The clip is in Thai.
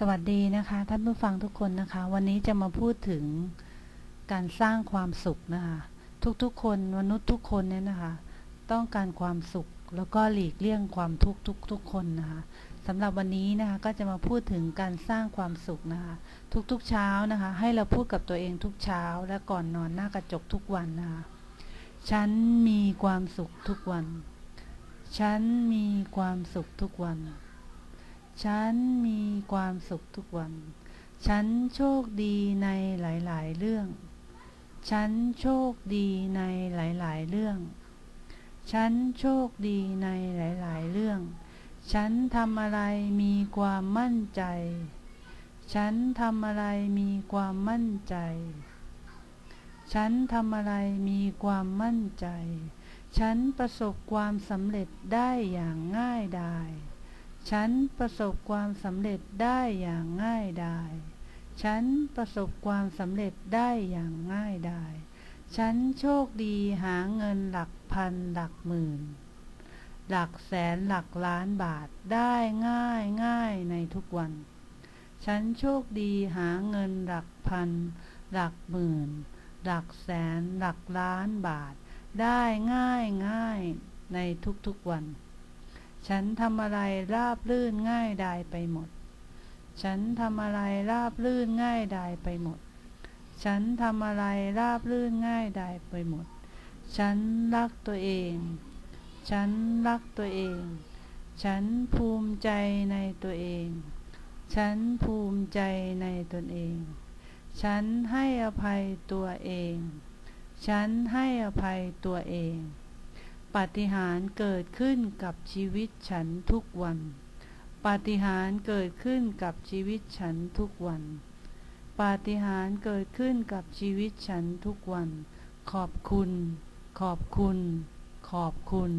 สวัสดีนะคะท่านผู้ฟังทุกคนนะคะ วันนี้จะมาพูดถึงการสร้างความสุขนะคะ ทุกๆ คนมนุษย์ทุกคนเนี่ยนะคะ ต้องการความสุขแล้วก็หลีกเลี่ยงความทุกข์ทุกๆคนนะคะสำหรับวันนี้นะคะก็จะมาพูดถึงการสร้างความสุขนะคะ ทุกๆเช้านะคะ ให้เราพูดกับตัวเองทุกเช้า และก่อนนอนหน้ากระจกทุกวันนะคะฉันมีความสุขทุกวัน ฉันมีความสุขทุกวัน ฉันมีความสุขทุกวัน ฉันโชคดีในหลาย ๆ เรื่อง ฉันโชคดีในหลาย ๆ เรื่อง ฉันโชคดีในหลาย ๆ เรื่อง ฉันทำอะไรมีความมั่นใจ ฉันทำอะไรมีความมั่นใจ ฉันทำอะไรมีความมั่นใจ ฉันประสบความสำเร็จได้อย่างง่ายดาย ฉันประสบความสำเร็จได้อย่างง่ายดาย ฉันประสบความสำเร็จได้อย่างง่ายดาย ฉันโชคดีหาเงินหลักพันหลักหมื่น หลักแสนหลักล้านบาทได้ง่ายง่ายในทุกวัน ฉันโชคดีหาเงินหลักพัน หลักหมื่น หลักแสนหลักล้านบาท ได้ง่ายง่ายในทุกๆวัน ฉันทำอะไรราบลื่นง่ายดายไปหมด ฉันทำอะไรราบลื่นง่ายดายไปหมด ฉันทำอะไรราบลื่นง่ายดายไปหมด ฉันรักตัวเอง ฉันรักตัวเอง ฉันภูมิใจในตัวเอง ฉันภูมิใจในตนเอง ฉันให้อภัยตัวเอง ฉันให้อภัยตัวเอง ปาฏิหาริย์เกิดขึ้นกับชีวิตฉันทุกวัน ปาฏิหาริย์เกิดขึ้นกับชีวิตฉันทุกวัน ปาฏิหาริย์เกิดขึ้นกับชีวิตฉันทุกวัน ขอบคุณ ขอบคุณ ขอบคุณ